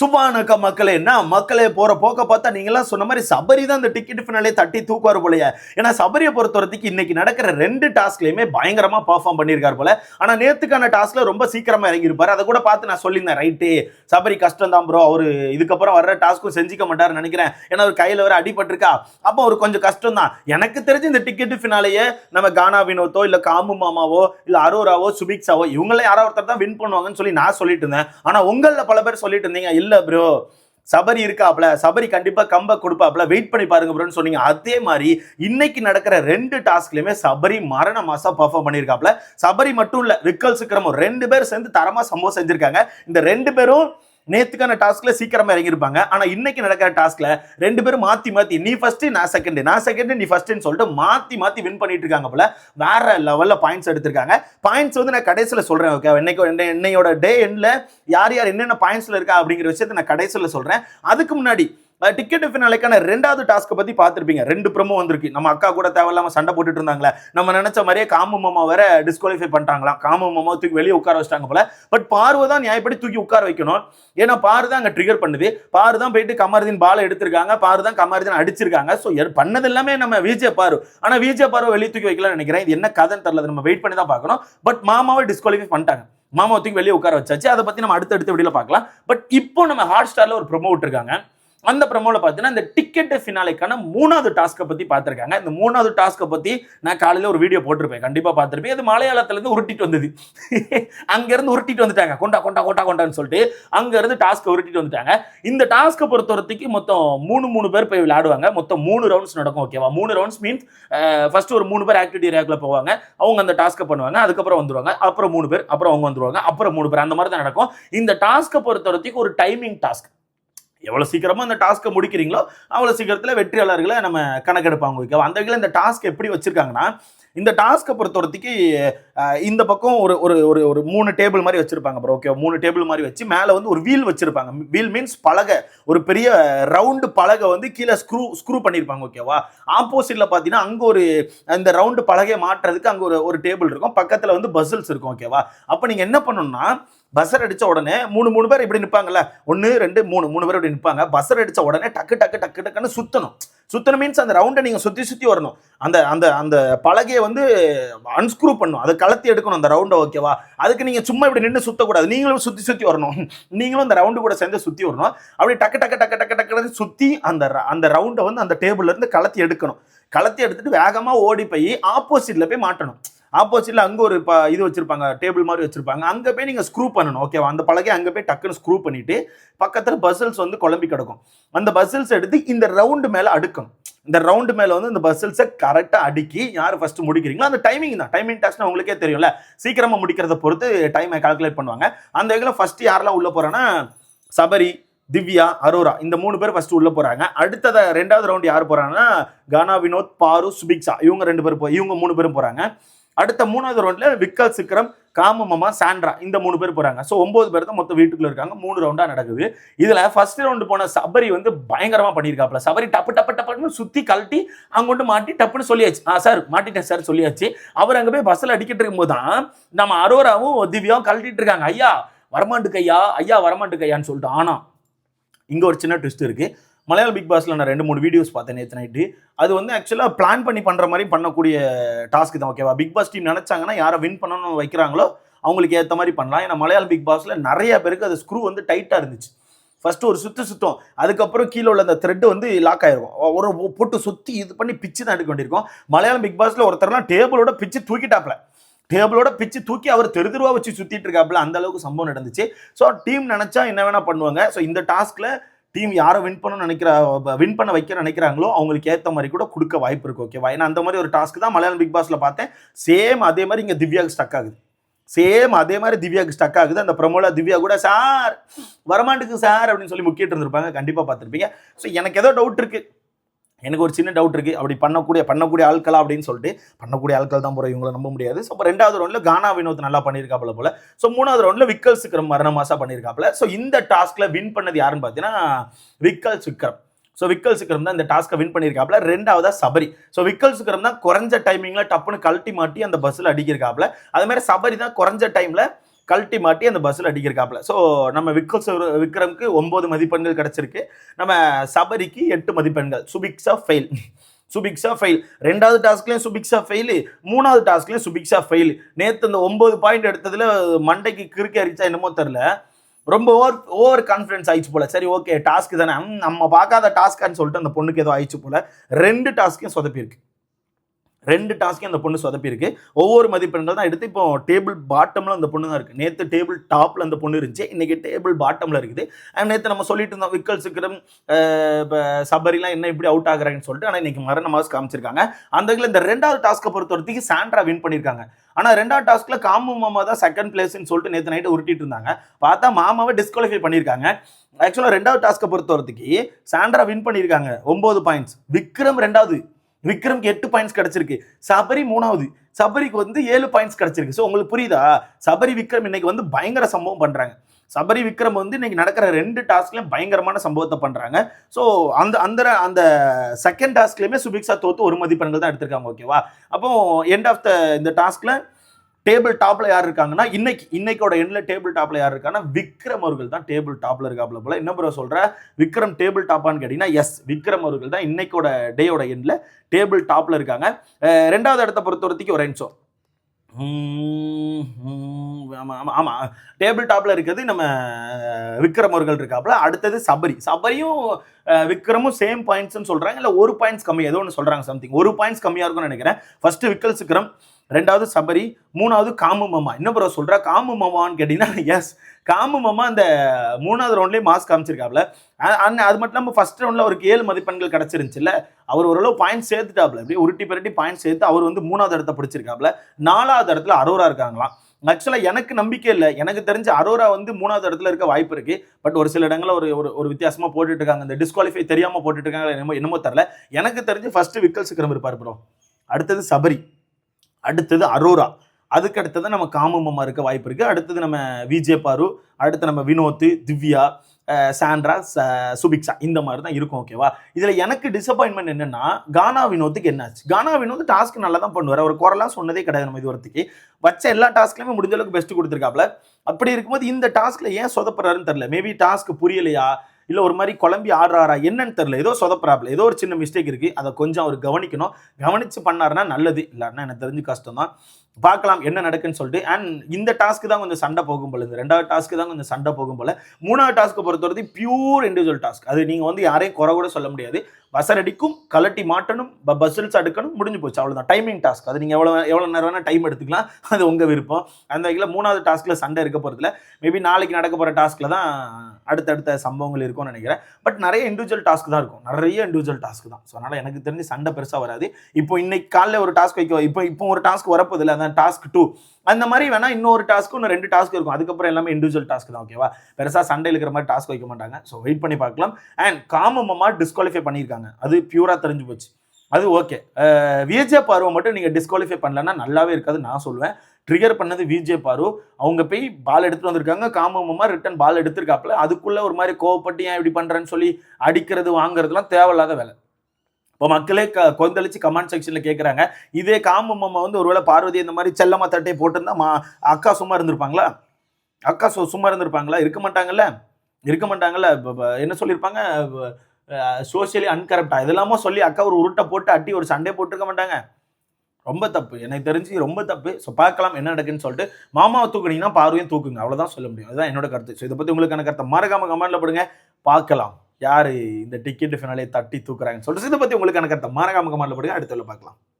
சுபானக்க மக்களே என்ன? மக்களே போற போக்க பார்த்தா நீங்களாம் சொன்ன மாதிரி சபரி தான் இந்த டிக்கெட் ஃபினாலே தட்டி தூக்குவார் போலைய. ஏன்னா சபரியை பொறுத்தவரைக்கும் இன்னைக்கு நடக்கிற ரெண்டு டாஸ்க்லயுமே பயங்கரமா பர்ஃபார்ம் பண்ணியிருக்காரு போல. ஆனா நேத்துக்கான டாஸ்க்ல ரொம்ப சீக்கிரமா இறங்கியிருப்பாரு. அதை கூட பார்த்து நான் சொல்லியிருந்தேன் ரைட்டு சபரி கஷ்டம் தான் ப்ரோ அவரு இதுக்கப்புறம் வர்ற டாஸ்க்கும் செஞ்சுக்க மாட்டாருன்னு நினைக்கிறேன். ஏன்னா அவர் கையில வர அடிபட்டிருக்கா அப்போ அவர் கொஞ்சம் கஷ்டம் தான். எனக்கு தெரிஞ்சு இந்த டிக்கெட் ஃபினாலேயே நம்ம கானா வினோத்தோ இல்ல காமு மாமாவோ இல்ல அரோராவோ சுபிக்ஸாவோ இவங்களே யாரோ ஒருத்தர் தான் வின் பண்ணுவாங்கன்னு சொல்லி நான் சொல்லிட்டு இருந்தேன். ஆனா உங்களில் பல பேர் சொல்லிட்டு இருந்தீங்க. இல்லை ப்ரோ சபரி இருக்காப்ல. சபரி கண்டிப்பா கம்ப கொடுப்பாப்ல. வெயிட் பண்ணி பாருங்க ப்ரோன்னு சொன்னீங்க. அதே மாதிரி இன்னைக்கு நடக்கிற ரெண்டு டாஸ்க்லயுமே சபரி மரண மாசா பர்ஃபார்ம் பண்ணியிருக்காப்ல சபரி மட்டும் இல்ல விக்கல் சிக்கிரமும் ரெண்டு பேர் சேர்ந்து தரமா சம்பவம் செஞ்சிருக்காங்க. இந்த ரெண்டு பேரும் நேத்துக்கான டாஸ்க்ல சீக்கிரமா இறங்கியிருப்பாங்க. ஆனா இன்னைக்கு நடக்கிற டாஸ்க்ல ரெண்டு பேரும் மாத்தி மாத்தி நீ ஃபர்ஸ்ட் நான் செகண்ட் நான் செகண்ட் நீ ஃபர்ஸ்ட்னு சொல்லிட்டு மாத்தி மாத்தி வின் பண்ணிட்டு இருக்காங்க போல. வேற லெவல்ல பாயிண்ட்ஸ் எடுத்திருக்காங்க. பாயிண்ட்ஸ் வந்து நான் கடைசியில் சொல்றேன் ஓகே இன்னைக்கு என்னையோட டே எண்ட்ல யார் யார் என்னென்ன பாயிண்ட்ஸ்ல இருக்கா அப்படிங்கிற விஷயத்தை நான் கடைசியில் சொல்றேன். அதுக்கு முன்னாடி டிக்கெட் ஃபினாலேக்கான ரெண்டாவது டாஸ்க்கை பத்தி பார்த்துருப்பீங்க. ரெண்டு ப்ரமோ வந்திருக்கு. நம்ம அக்கா கூட தேவையில்லாம சண்டை போட்டுட்டு இருந்தாங்களே. நம்ம நினைச்ச மாதிரியே காமு மாமா வேற டிஸ்குவாலிஃபை பண்ணிட்டாங்களாம் காமு மாமா தூக்கி வெளியே உட்கார வச்சிட்டாங்க போல. பட் பார்வை தான் நியாயப்படி தூக்கி உட்கார வைக்கணும். ஏன்னா பாரு தான் அங்க ட்ரிகர் பண்ணுது. பாரு தான் போயிட்டு கமருதீன் பாலை எடுத்திருக்காங்க. பாரு தான் கமருதீன் அடிச்சிருக்காங்க. ஸோ பண்ணது எல்லாமே நம்ம விஜய் பாரு. ஆனா விஜய் பாரு வெளியே தூக்கி வைக்கலாம்னு நினைக்கிறேன். இது என்ன கதைன்னு தெரியல. அதை நம்ம வெயிட் பண்ணி தான் பார்க்கணும். பட் மாமாவை டிஸ்குவாலிஃபை பண்ணிட்டாங்க. மாமாவை தூக்கி வெளியே உட்கார வச்சாச்சு. அதை பத்தி நம்ம அடுத்த அடுத்த வீடியோல பார்க்கலாம். பட் இப்போ நம்ம ஹாட் ஸ்டாரில் ஒரு ப்ரொமோ விட்டுருக்காங்க. அந்த ப்ரமோவில் பார்த்தீங்கன்னா இந்த டிக்கெட் ஃபினாலைக்கான மூணாவது டாஸ்க்கை பற்றி பார்த்துருக்காங்க. இந்த மூணாவது டாஸ்க்கை பற்றி நான் காலையில் ஒரு வீடியோ போட்டிருப்பேன். கண்டிப்பாக பார்த்துருப்பேன். அது மலையாளத்துலேருந்து உருட்டிட்டு வந்தது. அங்கேருந்து உருட்டிட்டு வந்துட்டாங்க. கொண்டா கொண்டா கொண்டா கொண்டான்னு சொல்லிட்டு அங்கேருந்து டாஸ்க்கை உருட்டிட்டு வந்துட்டாங்க. இந்த டாஸ்க்கை பொறுத்தவரைக்கும் மொத்தம் மூணு மூணு பேர் போய் விளையாடுவாங்க. மொத்தம் மூணு ரவுண்ட்ஸ் நடக்கும் ஓகேவா மூணு ரவுண்ட்ஸ் மீன்ஸ் ஃபர்ஸ்ட் ஒரு மூணு பேர் ஆக்டிவிட்டி ஏரியாக்குள்ள போவாங்க. அவங்க அந்த டாஸ்க்கை பண்ணுவாங்க. அதுக்கப்புறம் வந்துருவாங்க. அப்புறம் மூணு பேர் அப்புறம் அவங்க வந்துருவாங்க. அப்புறம் மூணு பேர். அந்த மாதிரி தான் நடக்கும். இந்த டாஸ்க்கை பொறுத்தவரைக்கும் ஒரு டைமிங் டாஸ்க் எவ்வளோ சீக்கிரமாக அந்த டாஸ்க்கை முடிக்கிறீங்களோ அவ்வளோ சீக்கிரத்தில் வெற்றியாளர்களை நம்ம கணக்கெடுப்பாங்க ஓகேவா அந்த வகையில் இந்த டாஸ்க் எப்படி வச்சுருக்காங்கன்னா இந்த டாஸ்க்கை பொறுத்தவரத்துக்கு இந்த பக்கம் ஒரு ஒரு ஒரு ஒரு மூணு டேபிள் மாதிரி வச்சுருப்பாங்க ப்ரோ ஓகே மூணு டேபிள் மாதிரி வச்சு மேலே வந்து ஒரு வீல் வச்சுருப்பாங்க. வீல் மீன்ஸ் பலகை. ஒரு பெரிய ரவுண்டு பலகை வந்து கீழே ஸ்க்ரூ ஸ்க்ரூ பண்ணியிருப்பாங்க ஓகேவா ஆப்போசிட்டில் பார்த்தீங்கன்னா அங்கே ஒரு இந்த ரவுண்டு பலகையை மாட்டுறதுக்கு அங்கே ஒரு ஒரு டேபிள் இருக்கும். பக்கத்தில் வந்து பசில்ஸ் இருக்கும் ஓகேவா அப்போ நீங்கள் என்ன பண்ணணும்னா பஸ்ஸர் அடித்த உடனே மூணு மூணு பேர் இப்படி நிற்பாங்கல்ல ஒன்று ரெண்டு மூணு மூணு பேர் இப்படி நிற்பாங்க பஸ்ஸர் அடித்த உடனே டக்கு டக்கு டக்கு டக்குன்னு சுத்தணும். சுத்தணும் மீன்ஸ் அந்த ரவுண்டை நீங்கள் சுற்றி சுற்றி வரணும். அந்த அந்த அந்த பலகையை வந்து அன்ஸ்க்ரூ பண்ணும் அதை கலத்தி எடுக்கணும் அந்த ரவுண்டை ஓகேவா அதுக்கு நீங்கள் சும்மா இப்படி நின்று சுற்றக்கூடாது நீங்களும் சுற்றி சுற்றி வரணும். நீங்களும் அந்த ரவுண்டு கூட சேர்ந்து சுற்றி வரணும். அப்படி டக்கு டக்கு டக்கு டக்கு டக்குன்னு சுற்றி அந்த அந்த ரவுண்டை வந்து அந்த டேபிள்லேருந்து கலத்தி எடுக்கணும். கலத்தி எடுத்துட்டு வேகமாக ஓடி போய் ஆப்போசிட்டில் போய் மாட்டணும். ஆப்போசிட்ல அங்க ஒரு இப்போ இது வச்சிருப்பாங்க டேபிள் மாதிரி வச்சிருப்பாங்க. அங்க போய் நீங்க ஸ்க்ரூ பண்ணணும் ஓகேவா அந்த பலகை அங்க போய் டக்குன்னு ஸ்க்ரூ பண்ணிட்டு பக்கத்துல பசில்ஸ் வந்து குழம்பி கிடக்கும். அந்த பசில்ஸ் எடுத்து இந்த ரவுண்டு மேல அடுக்கணும் இந்த ரவுண்டு மேல வந்து இந்த பசில்ஸை கரெக்டா அடுக்கி யார் ஃபர்ஸ்ட் முடிக்கிறீங்களோ அந்த டைமிங் தான். டைமிங் டாஸ்க்னா உங்களுக்கே தெரியும்ல. சீக்கிரமா முடிக்கிறத பொறுத்து டைமை கால்குலேட் பண்ணுவாங்க. அந்த வகையில் ஃபர்ஸ்ட் யாரெல்லாம் உள்ள போறாங்கன்னா சபரி திவ்யா அரோரா இந்த மூணு பேர் ஃபர்ஸ்ட் உள்ள போறாங்க. அடுத்தத ரெண்டாவது ரவுண்ட் யார் போறாங்கன்னா கானா வினோத் பாரு சுபிக்ஷா. இவங்க ரெண்டு பேரும் இவங்க மூணு பேரும் போறாங்க. அடுத்த மூணாவது ரவுண்ட்ல விக்கல் சிக்ரம் காமமமா சாண்ட்ரா. இந்த மூணு பேர் போறாங்க. ஸோ ஒன்பது பேர் தான் மொத்தம் வீட்டுக்குள்ள இருக்காங்க. மூணு ரவுண்டா நடக்குது. இதுல ஃபர்ஸ்ட் ரவுண்டு போன சபரி வந்து பயங்கரமா பண்ணியிருக்காப்ல சபரி டப்பு டப்பு டப்புன்னு சுத்தி கழட்டி அங்க கொண்டு மாட்டி டப்புன்னு சொல்லியாச்சு. ஆ சார் மாட்டிட்டேன் சார் சொல்லியாச்சு. அவர் அங்க போய் பஸ்ல அடிக்கிட்டு இருக்கும்போது தான் நம்ம அரோராவும் திவ்யாவும் கழட்டிட்டு இருக்காங்க. ஐயா வரமாட்டுக்கு ஐயா ஐயா வரமாட்டுக்கு ஐயான்னு சொல்லிட்டு. ஆனா இங்க ஒரு சின்ன ட்விஸ்ட் இருக்கு. மலையாள பிக் பாஸில் நான் ரெண்டு மூணு வீடியோஸ் பார்த்தேன் நேற்று நைட்டு அது வந்து ஆக்சுவலாக பிளான் பண்ணி பண்ணுற மாதிரி பண்ணக்கூடிய டாஸ்க் தான் ஓகேவா பிக் பாஸ் டீம் நினச்சாங்கன்னா யாரை வின் பண்ணணும்னு வைக்கிறாங்களோ அவங்களுக்கு ஏற்ற மாதிரி பண்ணலாம். ஏன்னா மலையாள பிக் பாஸில் நிறைய பேருக்கு அது ஸ்க்ரூ வந்து டைட்டாக இருந்துச்சு. ஃபஸ்ட்டு ஒரு சுற்று சுத்தம் அதுக்கப்புறம் கீழே உள்ள அந்த த்ரெட்டு வந்து லாக் ஆயிருக்கும் ஒரு போட்டு சுற்றி இது பண்ணி பிச்சு தான் எடுக்க வேண்டியிருக்கும். மலையாளம் பிக் பாஸில் ஒருத்தர்லாம் டேபிளோட பிச்சு தூக்கிட்டாப்ல. டேபிளோட பிச்சு தூக்கி அவர் தெரு தெருவா வச்சு சுற்றிட்டு இருக்காப்புல அந்த அளவுக்கு சம்பவம் நடந்துச்சு. ஸோ டீம் நினச்சா என்ன வேணால் பண்ணுவாங்க. ஸோ இந்த டாஸ்கில் டீம் யாரை வின் பண்ண நினைக்கிற வின் பண்ண வைக்க நினைக்கிறாங்களோ அவங்களுக்கு ஏற்ற மாதிரி கூட கொடுக்க வாய்ப்பு இருக்கு ஓகேவா ஏன்னா அந்த மாதிரி ஒரு டாஸ்க் தான் மலையாளம் பிக் பாஸில் பார்த்தேன். சேம் அதே மாதிரி இங்கே திவ்யாவுக்கு ஸ்டக் ஆகுது. சேம் அதே மாதிரி திவ்யாவுக்கு ஸ்டக் ஆகுது. அந்த ப்ரமோல திவ்யா கூட சார் வரமாட்டுக்கு சார் அப்படின்னு சொல்லி முக்கிட்டு இருந்திருப்பாங்க. கண்டிப்பாக பார்த்துருப்பீங்க. ஸோ எனக்கு ஏதோ டவுட் இருக்குது எனக்கு ஒரு சின்ன டவுட் இருக்குது அப்படி பண்ணக்கூடிய பண்ணக்கூடிய ஆட்களா அப்படின்னு சொல்லிட்டு பண்ணக்கூடிய ஆட்கள் தான் போகிற இவங்களை நம்ப முடியாது. ஸோ ரெண்டாவது ரவுண்டில் கானா வினோத் நல்லா பண்ணியிருக்காப்புல போல. ஸோ மூணாவது ரவுண்டில் விக்கல்ஸ் சிக்கரம் மரணமாசா பண்ணியிருக்காப்புல ஸோ இந்த டாஸ்க்கில் வின் பண்ணது யாருன்னு பார்த்தீங்கன்னா விக்கல் சிக்கரம். ஸோ விக்கல் சிக்கரம் தான் இந்த டாஸ்க்கை வின் பண்ணியிருக்காப்புல ரெண்டாவதா சபரி. ஸோ விக்கல் சிக்கரம் தான் குறைஞ்ச டைமிங்கில் டப்புன்னு கழட்டி மாட்டி அந்த பஸ்ஸில் அடிக்கிருக்காப்புல. அது மாதிரி சபரி தான் குறைஞ்ச டைமில் கழட்டி மாட்டி அந்த பஸ்ஸில் அடிக்கிறக்காப்புல ஸோ நம்ம விக்கல் விக்ரம்க்கு ஒம்பது மதிப்பெண்கள் கிடச்சிருக்கு. நம்ம சபரிக்கு எட்டு மதிப்பெண்கள். சுபிக்ஸா ஃபெயில் சுபிக்ஸா ஃபெயில் ரெண்டாவது டாஸ்க்லேயும் சுபிக்ஸா ஃபெயில் மூணாவது டாஸ்க்லேயும் சுபிக்ஸா ஃபெயில் நேற்று அந்த ஒம்பது பாயிண்ட் எடுத்ததில் மண்டைக்கு கிறுக்கி அரிச்சா என்னமோ தெரில ரொம்ப ஓவர் ஓவர் கான்ஃபிடன்ஸ் ஆயிடுச்சு போல. சரி ஓகே டாஸ்க் தானே. நம்ம பார்க்காத டாஸ்க்கான்னு சொல்லிட்டு அந்த பொண்ணுக்கு ஏதோ ஆயிடுச்சு போல. ரெண்டு டாஸ்க்கையும் சொதப்பியிருக்கு. ரெண்டு டாஸ்க்கையும் அந்த பொண்ணு சொதப்பியிருக்கு. ஒவ்வொரு மதிப்பெண்கள் தான் எடுத்து இப்போ டேபிள் பாட்டமில் அந்த பொண்ணு தான் இருக்குது நேற்று டேபிள் டாப்பில் அந்த பொண்ணு இருந்துச்சு. இன்றைக்கி டேபிள் பாட்டமில் இருக்குது. அண்ட் நேற்று நம்ம சொல்லிட்டு இருந்தோம் விக்கல் சிக்கரம் இப்போ சபரிலாம் என்ன இப்படி அவுட் ஆகுறாங்கன்னு சொல்லிட்டு ஆனால் இன்றைக்கி மரண மாஸ் காமிச்சிருக்காங்க. அந்த இந்த ரெண்டாவது டாஸ்க்கை பொறுத்த வரைக்கும் சாண்ட்ரா வின் பண்ணியிருக்காங்க. ஆனால் ரெண்டாவது டாஸ்க்கில் காமு மாமா தான் செகண்ட் பிளேஸ்னு சொல்லிட்டு நேற்று நைட்டு உருட்டிட்டு இருந்தாங்க. பார்த்தா மாமாவை டிஸ்குவாலிஃபை பண்ணியிருக்காங்க. ஆக்சுவலாக ரெண்டாவது டாஸ்க்கை பொறுத்த வரைக்கும் சாண்ட்ரா வின் பண்ணியிருக்காங்க. ஒம்பது பாயிண்ட்ஸ் விக்ரம் ரெண்டாவது. விக்ரம்க்கு எட்டு பாயிண்ட்ஸ் கிடைச்சிருக்கு. சபரி மூணாவது. சபரிக்கு வந்து ஏழு பாயிண்ட்ஸ் கிடைச்சிருக்கு. ஸோ உங்களுக்கு புரியுதா? சபரி விக்ரம் இன்னைக்கு வந்து பயங்கர சம்பவம் பண்ணுறாங்க சபரி விக்ரம் வந்து இன்னைக்கு நடக்கிற ரெண்டு டாஸ்க்லையும் பயங்கரமான சம்பவத்தை பண்ணுறாங்க ஸோ அந்த அந்த அந்த செகண்ட் டாஸ்க்லையுமே சுபிக்ஷா தோத்து ஒரு மதிப்பெண்கள் தான் எடுத்திருக்காங்க ஓகேவா அப்போ எண்ட் ஆஃப் த இந்த டாஸ்க்ல டேபிள் டாப்ல யார் இருக்காங்கன்னா இன்னைக்கு இன்னைக்கோட எண்ணில் டேபிள் டாப்ல யார் இருக்காங்கன்னா விக்ரம் அவர்கள் தான் டேபிள் டாப்ல இருக்காப்ல போல. என்ன ப்ரோ சொல்ற? விக்ரம் டேபிள் டாப்பான்னு கேட்டீங்கன்னா எஸ் விக்ரம் அவர்கள் தான் இன்னைக்கோட டேயோட எண்ணில் டேபிள் டாப்ல இருக்காங்க. ரெண்டாவது இடத்த பொறுத்த வரைக்கும் ஒரு நிமிஷம். ஆமாம் ஆமாம் ஆமாம் டேபிள் டாப்ல இருக்கிறது நம்ம விக்ரம் அவர்கள் இருக்காப்ல அடுத்தது சபரி. சபரியும் விக்ரமும் சேம் பாயிண்ட்ஸ்னு சொல்கிறாங்க இல்லை ஒரு பாயிண்ட்ஸ் கம்மி ஏதோ ஒன்று சொல்கிறாங்க சம்திங் ஒரு பாயிண்ட்ஸ் கம்மியாக இருக்கும்னு நினைக்கிறேன். ஃபர்ஸ்ட் விக்கல் சிக்கரம் ரெண்டாவது சபரி மூணாவது காமு மாமா. என்ன ப்ரோ சொல்கிறா காமு மாமான்னு கேட்டிங்கன்னா எஸ் காமு மாமா அந்த மூணாவது ரவுண்ட்லேயே மாஸ் காமிச்சிருக்காப்ல. அண்ணன் அது மட்டும் இல்லாமல் ஃபஸ்ட் ரவுண்டில் அவருக்கு ஏழு மதிப்பெண்கள் கிடச்சிருந்துச்சுல்ல. அவர் ஓரளவு பாயிண்ட் சேர்த்துட்டாப்ல. அப்படியே உருட்டி பெருட்டி பாயிண்ட் சேர்த்து அவர் வந்து மூணாவது இடத்த பிடிச்சிருக்காப்ல. நாலாவது இடத்துல அரோரா இருக்காங்களாம். ஆக்சுவலாக எனக்கு நம்பிக்கை இல்லை. எனக்கு தெரிஞ்ச அரோரா வந்து மூணாவது இடத்துல இருக்க வாய்ப்பு இருக்கு. பட் ஒரு சில இடங்களில் ஒரு ஒரு ஒரு வித்தியாசமாக போட்டுட்டு இருக்காங்க இந்த டிஸ்குவாலிஃபை தெரியாமல் போட்டுட்டு இருக்காங்க என்னமோ என்னமோ தெரில எனக்கு தெரிஞ்சு ஃபர்ஸ்ட் விக்கல் சிக்கரம் இருப்பார் ப்ரோ அடுத்தது சபரி. அடுத்தது அரோரா. அதுக்கு அடுத்தது நம்ம காமம்மா இருக்க வாய்ப்பு இருக்குது அடுத்தது நம்ம விஜே பாரு. அடுத்து நம்ம வினோத் திவ்யா. சாண்ட்ரா சுபிக்ஸா சுபிக்ஷா இந்த மாதிரி தான் இருக்கும் ஓகேவா இதில் எனக்கு டிசப்பாயின்மெண்ட் என்னன்னா கானா வினோத்துக்கு என்னாச்சு? கானா வினோத் டாஸ்க் நல்லா தான் பண்ணுவார். அவர் குரலாம் சொன்னதே கிடையாது நம்ம இது வச்ச எல்லா டாஸ்க்லையுமே முடிஞ்ச அளவுக்கு பெஸ்ட் கொடுத்துருக்காப்ல. அப்படி இருக்கும்போது இந்த டாஸ்க்ல ஏன் சொதப்படுறாருன்னு தெரியல. மேபி டாஸ்க் புரியலையா? இல்லை ஒரு மாதிரி குழம்பி ஆடுறாரா? என்னன்னு தெரியல. ஏதோ சொதப்புறாப்புல. ஏதோ ஒரு சின்ன மிஸ்டேக் இருக்குது அதை கொஞ்சம் அவர் கவனிக்கணும். கவனித்து பண்ணாருன்னா நல்லது. இல்லைன்னா எனக்கு தெரிஞ்சு கஷ்டம் தான் பார்க்கலாம் என்ன நடக்குன்னு சொல்லிட்டு. அண்ட் இந்த டாஸ்க்கு தான் கொஞ்சம் சண்டை போகும் போல இந்த ரெண்டாவது டாஸ்க்கு தான் கொஞ்சம் சண்டை போகும் போல. மூணாவது டாஸ்க்கு பொறுத்தவரைக்கும் பியூர் இண்டிவிஜுவல் டாஸ்க் அது நீங்கள் வந்து யாரையும் குறை கூட சொல்ல முடியாது. பஸ்ஸர் அடிக்கும் கலட்டி மாட்டணும் பஸ்ஸில்ஸ் அடுக்கணும் முடிஞ்சு போச்சு. அவ்வளோதான் டைமிங் டாஸ்க் அது நீங்கள் எவ்வளோ எவ்வளோ நேரம் வேணால் டைம் எடுத்துக்கலாம். அது உங்கள் விருப்பம். அந்த வகையில் மூணாவது டாஸ்க்கில் சண்டை இருக்க போகிறதுல மேபி நாளைக்கு நடக்க போகிற டாஸ்க்கில் தான் அடுத்தடுத்த சம்பவங்கள் இருக்கும்னு நினைக்கிறேன். பட் நிறைய இண்டிவிஜுவல் டாஸ்க் தான் இருக்கும். நிறைய இண்டிவிஜுவல் டாஸ்க் தான். ஸோ அதனால் எனக்கு தெரிஞ்சு சண்டை பெருசாக வராது. இப்போ இன்னைக்கு காலைல ஒரு டாஸ்க் வைக்க இப்போ இப்போ ஒரு டாஸ்க் வரப்போது இல்லை அதான் டாஸ்க் டூ அந்த மாதிரி வேணா இன்னொரு டாஸ்க்கு இன்னும் ரெண்டு டாஸ்க் இருக்கும். அதுக்கப்புறம் எல்லாமே இண்டிவிஜுவல் டாஸ்க் தான் ஓகேவா பெருசாக சண்டை இருக்கிற மாதிரி டாஸ்க் வைக்க மாட்டாங்க. ஸோ வெயிட் பண்ணி பார்க்கலாம். அண்ட் காமமாக டிஸ்குவாலிஃபை பண்ணியிருக்காங்க. அது பியூராக தெரிஞ்சு போச்சு. அது ஓகே விஜய பார்வை மட்டும் நீங்கள் டிஸ்குவாலிஃபை பண்ணலன்னா நல்லாவே இருக்காது நான் சொல்லுவேன் ட்ரிகர் பண்ணது விஜே பாரு அவங்க போய் பால் எடுத்துட்டு வந்திருக்காங்க. காமமா ரிட்டன் பால் எடுத்திருக்காப்புல. அதுக்குள்ள ஒரு மாதிரி கோவப்பட்டு ஏன் இப்படி பண்றேன்னு சொல்லி அடிக்கிறது வாங்குறதுலாம் தேவையில்லாத வேலை. இப்போ மக்களே க கொந்தளிச்சு கமெண்ட் செக்ஷனில் கேட்குறாங்க இதே காமம்மா வந்து ஒருவேளை பார்வதி இந்த மாதிரி செல்லம்மா தட்டையை போட்டிருந்தா மா அக்கா சும்மா இருந்திருப்பாங்களா? அக்கா சு சும்மா இருந்திருப்பாங்களா? இருக்க மாட்டாங்கல்ல? இருக்க மாட்டாங்கல்ல? என்ன சொல்லியிருப்பாங்க? சோஷியலி அன்கரப்டா இதெல்லாமோ சொல்லி அக்கா ஒரு உருட்டை போட்டு அட்டி ஒரு சண்டை போட்டிருக்க மாட்டாங்க. ரொம்ப தப்பு. எனக்கு தெரிஞ்சு ரொம்ப தப்பு. ஸோ பார்க்கலாம் என்ன நடக்குன்னு சொல்லிட்டு மாமாவை தூக்குனீங்கன்னா பார்வையும் தூக்குங்க. அவ்வளோதான் சொல்ல முடியும். அதுதான் என்னோட கருத்து. ஸோ இதை பற்றி உங்களுக்கான கருத்தை மறக்காம கமெண்ட்ல போடுங்க. பார்க்கலாம். யார் இந்த டிக்கெட் ஃபினாலே தட்டி தூக்குறாங்கன்னு சொல்லிட்டு. இதை பற்றி உங்களுக்கான கருத்தை மறக்காம கமெண்ட்ல போடுங்க. அடுத்த பார்க்கலாம்.